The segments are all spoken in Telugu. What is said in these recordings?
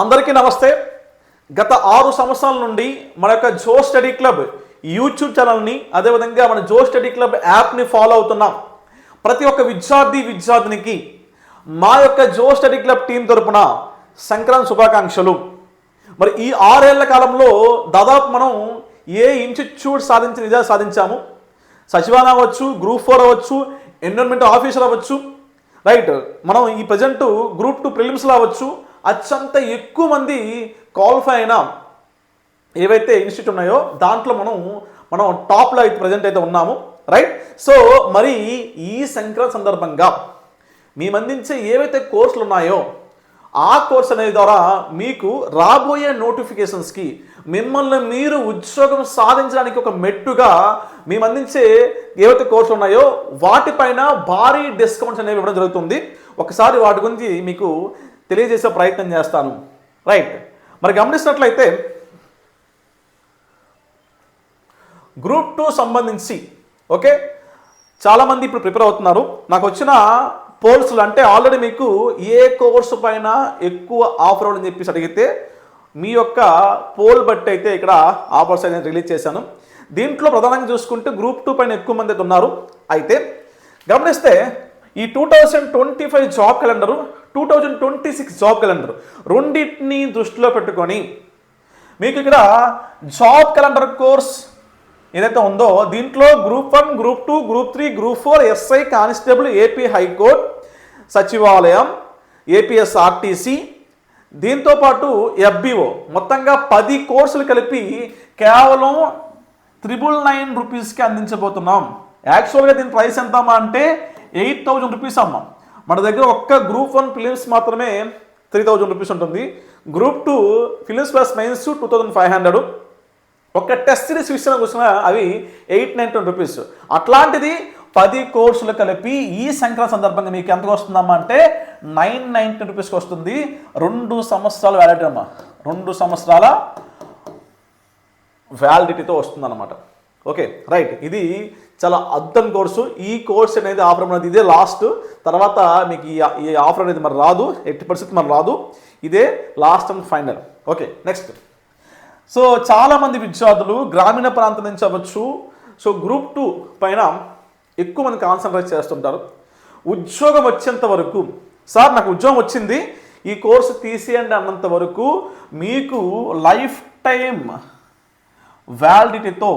అందరికీ నమస్తే. గత ఆరు సంవత్సరాల నుండి మన యొక్క జో స్టడీ క్లబ్ యూట్యూబ్ ఛానల్ని అదేవిధంగా మన జో స్టడీ క్లబ్ యాప్ని ఫాలో అవుతున్నాం. ప్రతి ఒక్క విద్యార్థి విద్యార్థినికి మా యొక్క జో స్టడీ క్లబ్ టీం తరపున సంక్రాంతి శుభాకాంక్షలు. మరి ఈ ఆరేళ్ళ కాలంలో దాదాపు మనం ఏ ఇన్స్టిట్యూట్ సాధించిన నిజాలు సాధించాము. సచివాలయం అవ్వచ్చు గ్రూప్ ఫోర్ అవ్వచ్చు ఎన్విరాన్మెంట్ ఆఫీసర్ అవ్వచ్చు రైట్? మనం ఈ ప్రజెంట్ గ్రూప్ టూ ప్రిలిమ్స్లో అవ్వచ్చు అత్యంత ఎక్కువ మంది క్వాలిఫై అయిన ఏవైతే ఇన్స్టిట్యూట్ ఉన్నాయో దాంట్లో మనం మనం టాప్లో అయితే ప్రజెంట్ అయితే ఉన్నాము రైట్ సో మరి ఈ సంక్రాంతి సందర్భంగా మేము అందించే ఏవైతే కోర్సులు ఉన్నాయో ఆ కోర్స్ అనేది ద్వారా మీకు రాబోయే నోటిఫికేషన్స్కి మిమ్మల్ని మీరు ఉద్యోగం సాధించడానికి ఒక మెట్టుగా మేము అందించే ఏవైతే కోర్సులు ఉన్నాయో వాటిపైన భారీ డిస్కౌంట్స్ అనేవి ఇవ్వడం జరుగుతుంది. ఒకసారి వాటి గురించి మీకు తెలియజేసే ప్రయత్నం చేస్తాను. రైట్ మరి గమనిస్తున్నట్లయితే గ్రూప్ టూ సంబంధించి ఓకే చాలామంది ఇప్పుడు ప్రిపేర్ అవుతున్నారు. నాకు వచ్చిన పోల్స్లు అంటే ఆల్రెడీ మీకు ఏ కోర్సు పైన ఎక్కువ ఆఫర్ అని చెప్పేసి అడిగితే మీ యొక్క పోల్ బట్టి అయితే ఇక్కడ ఆఫర్స్ అనేది రిలీజ్ చేశాను. దీంట్లో ప్రధానంగా చూసుకుంటే గ్రూప్ టూ పైన ఎక్కువ మంది ఉన్నారు. అయితే గమనిస్తే ఈ two thousand twenty five job calendar two thousand twenty six job calendar రెండింటిని దృష్టిలో పెట్టుకొని మీకు ఇక్కడ జాబ్ క్యాలెండర్ కోర్స్ ఏదైతే ఉందో దీంట్లో group one group two group three group four SI constable AP high court సచివాలయం ఏపీఎస్ ఆర్టీసీ దీంతో పాటు ఎఫ్బిఓ మొత్తంగా పది కోర్సులు కలిపి కేవలం త్రిబుల్ నైన్ రూపీస్కి అందించబోతున్నాం. యాక్చువల్గా దీని ప్రైస్ ఎంత అమ్మా అంటే ఎయిట్ థౌజండ్ రూపీస్ అమ్మ. మన దగ్గర ఒక్క గ్రూప్ వన్ ఫిలిమ్స్ మాత్రమే త్రీ థౌజండ్ రూపీస్ ఉంటుంది. Group two prelims plus mains two thousand five hundred ఒక టెస్ట్ సిరీస్ విషయం కూర్చున్న అవి ఎయిట్ నైన్ ట్వంటీ రూపీస్ అట్లాంటిది పది కోర్సులు కలిపి ఈ సంక్రాంతి సందర్భంగా మీకు ఎంతకు వస్తుందమ్మా అంటే నైన్ నైన్టీ రూపీస్కి వస్తుంది. రెండు సంవత్సరాల వ్యాలిడిటీ అమ్మా. రెండు సంవత్సరాల వ్యాలిడిటీతో వస్తుందన్నమాట. ఓకే రైట్ ఇది చాలా అద్దం కోర్సు ఈ కోర్స్ అనేది ఆఫర్ అనేది ఇదే లాస్ట్ తర్వాత మీకు ఈ ఈ ఆఫర్ అనేది మరి రాదు. ఎట్టి పరిస్థితి మరి రాదు. ఇదే last and final okay next so చాలామంది విద్యార్థులు గ్రామీణ ప్రాంతం నుంచి అవ్వచ్చు. సో గ్రూప్ టూ పైన ఎక్కువ మంది కాన్సన్ట్రేట్ చేస్తుంటారు. ఉద్యోగం వచ్చేంత వరకు. సార్ నాకు ఉద్యోగం వచ్చింది. ఈ కోర్సు తీసేయండి అన్నంత వరకు మీకు లైఫ్ టైం వ్యాలిడిటీతో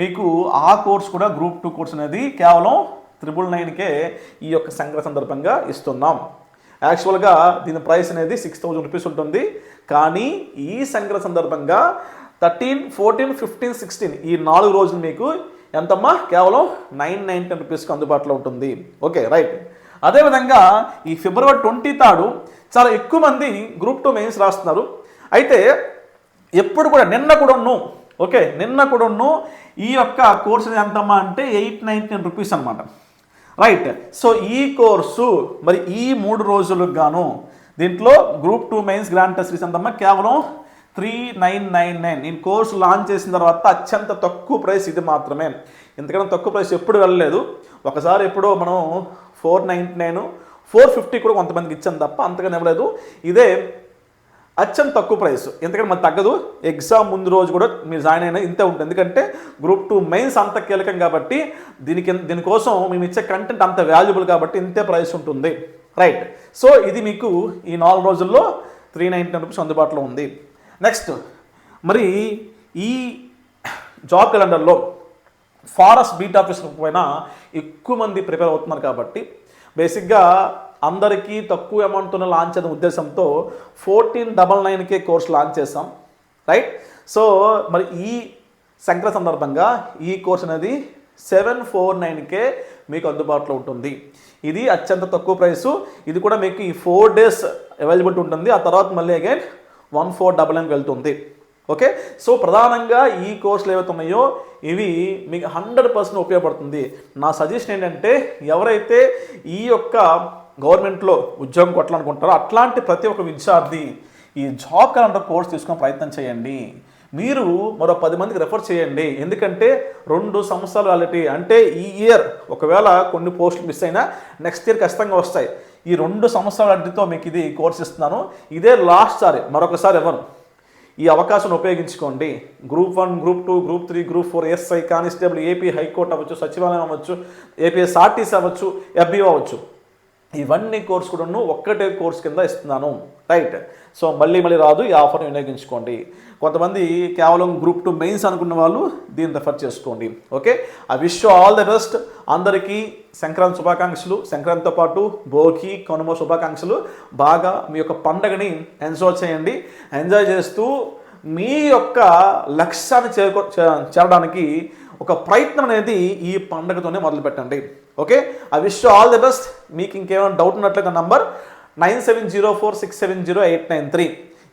మీకు ఆ కోర్స్ కూడా గ్రూప్ టూ కోర్స్ అనేది కేవలం త్రిబుల్ నైన్కే ఈ యొక్క సంగ్రహ సందర్భంగా ఇస్తున్నాం. యాక్చువల్గా దీని ప్రైస్ అనేది సిక్స్ థౌజండ్ రూపీస్ ఉంటుంది. కానీ ఈ సంగ్రహ సందర్భంగా థర్టీన్ ఫోర్టీన్ ఫిఫ్టీన్ సిక్స్టీన్ ఈ నాలుగు రోజులు మీకు ఎంతమ్మా? కేవలం నైన్ నైన్టీ రూపీస్కి అందుబాటులో ఉంటుంది. Okay right. అదేవిధంగా ఈ ఫిబ్రవరి ట్వంటీ థర్డ్ చాలా ఎక్కువ మంది గ్రూప్ టూ మెయిన్స్ రాస్తున్నారు. అయితే ఎప్పుడు కూడా నిన్న కూడాను ఓకే నిన్న కూడాను ఈ యొక్క కోర్సు ఎంతమ్మా అంటే ఎయిట్ నైన్టీ నైన్ రూపీస్ అనమాట రైట్ సో ఈ కోర్సు మరి ఈ మూడు రోజులకు గాను దీంట్లో group two mains grand test fees ఎంతమ్మా? కేవలం త్రీ నైన్ నైన్ నైన్. నేను కోర్సు లాంచ్ చేసిన తర్వాత అత్యంత తక్కువ ప్రైస్ ఇది మాత్రమే. ఎందుకంటే తక్కువ ప్రైస్ ఎప్పుడు వెళ్ళలేదు. ఒకసారి ఎప్పుడో మనం four ninety nine four fifty కూడా కొంతమందికి ఇచ్చాను తప్ప అంతగా ఇవ్వలేదు. ఇదే అత్యంత తక్కువ ప్రైస్ ఎందుకంటే మరి తగ్గదు. ఎగ్జామ్ ముందు రోజు కూడా మీరు జాయిన్ అయినా ఇంతే ఉంటుంది. ఎందుకంటే గ్రూప్ టూ మెయిన్స్ అంత కీలకం కాబట్టి దీనికి దీనికోసం మేము ఇచ్చే కంటెంట్ అంత వాల్యుబుల్ కాబట్టి ఇంతే ప్రైస్ ఉంటుంది. రైట్ సో ఇది మీకు ఈ నాలుగు రోజుల్లో త్రీ నైంటీ రూపీస్ అందుబాటులో ఉంది. నెక్స్ట్ మరి ఈ జాబ్ క్యాలెండర్లో ఫారెస్ట్ బీట్ ఆఫీసర్ పైన ఎక్కువ మంది ప్రిపేర్ అవుతున్నారు కాబట్టి బేసిక్గా అందరికీ తక్కువ అమౌంట్తో లాంచ్ అనే ఉద్దేశంతో ఫోర్టీన్ డబల్ నైన్కే కోర్స్ లాంచ్ చేస్తాం రైట్ సో మరి ఈ సంక్రాంతి సందర్భంగా ఈ కోర్స్ అనేది సెవెన్ ఫోర్ నైన్కే మీకు అందుబాటులో ఉంటుంది. ఇది అత్యంత తక్కువ ప్రైసు ఇది కూడా మీకు ఈ ఫోర్ డేస్ అవైలబిలిటీ ఉంటుంది. ఆ తర్వాత మళ్ళీ అగైన్ వన్ ఫోర్ డబల్ నైన్కి వెళ్తుంది. ఓకే సో ప్రధానంగా ఈ కోర్సులు ఏవైతే ఉన్నాయో ఇవి మీకు హండ్రెడ్ పర్సెంట్ ఉపయోగపడుతుంది. నా సజెషన్ ఏంటంటే ఎవరైతే ఈ యొక్క గవర్నమెంట్లో ఉద్యోగం కొట్టాలనుకుంటారో అట్లాంటి ప్రతి ఒక్క విద్యార్థి ఈ జాబ్ క్యాలెండర్ కోర్స్ తీసుకునే ప్రయత్నం చేయండి. మీరు మరో పది మందికి రెఫర్ చేయండి. ఎందుకంటే రెండు సంవత్సరాలు వ్యాలిటీ అంటే ఈ ఇయర్ ఒకవేళ కొన్ని పోస్టులు మిస్ అయినా నెక్స్ట్ ఇయర్ ఖచ్చితంగా వస్తాయి. ఈ రెండు సంవత్సరాల అడ్డితో మీకు ఇది కోర్స్ ఇస్తున్నాను. ఇదే లాస్ట్ సారి మరొకసారి ఎవరు ఈ అవకాశం ఉపయోగించుకోండి. Group one group two group three group four SI constable AP high court అవ్వచ్చు సచివాలయం అవ్వచ్చు ఏపీఎస్ఆర్టీసీ అవ్వచ్చు ఎఫ్బీఓ అవ్వచ్చు. ఇవన్నీ కోర్స్ కూడాను ఒక్కటే కోర్స్ కింద ఇస్తున్నాను. రైట్ సో మళ్ళీ మళ్ళీ రాదు ఈ ఆఫర్ వినియోగించుకోండి. కొంతమంది కేవలం గ్రూప్ టూ మెయిన్స్ అనుకున్న వాళ్ళు దీన్ని రెఫర్ చేసుకోండి. Okay I wish all the best అందరికీ సంక్రాంతి శుభాకాంక్షలు. సంక్రాంతితో పాటు భోగి కనుమ శుభాకాంక్షలు. బాగా మీ యొక్క పండగని ఎంజాయ్ చేయండి. ఎంజాయ్ చేస్తూ మీ యొక్క లక్ష్యాన్ని చేరుకో చే- చేరడానికి ఒక ప్రయత్నం అనేది ఈ పండగతోనే మొదలు పెట్టండి okay? I wish all the best మీకు ఇంకేమైనా డౌట్ ఉన్నట్లయితే number nine seven zero four six seven zero eight nine three.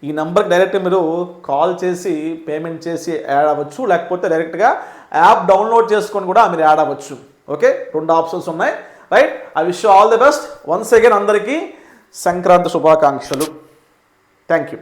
ఈ నెంబర్కి డైరెక్ట్ మీరు కాల్ చేసి పేమెంట్ చేసి యాడ్ అవ్వచ్చు. లేకపోతే డైరెక్ట్గా యాప్ డౌన్లోడ్ చేసుకొని కూడా మీరు యాడ్ అవ్వచ్చు. ఓకే? రెండు ఆప్షన్స్ ఉన్నాయి. Right I wish all the best once again అందరికీ సంక్రాంతి శుభాకాంక్షలు. Thank you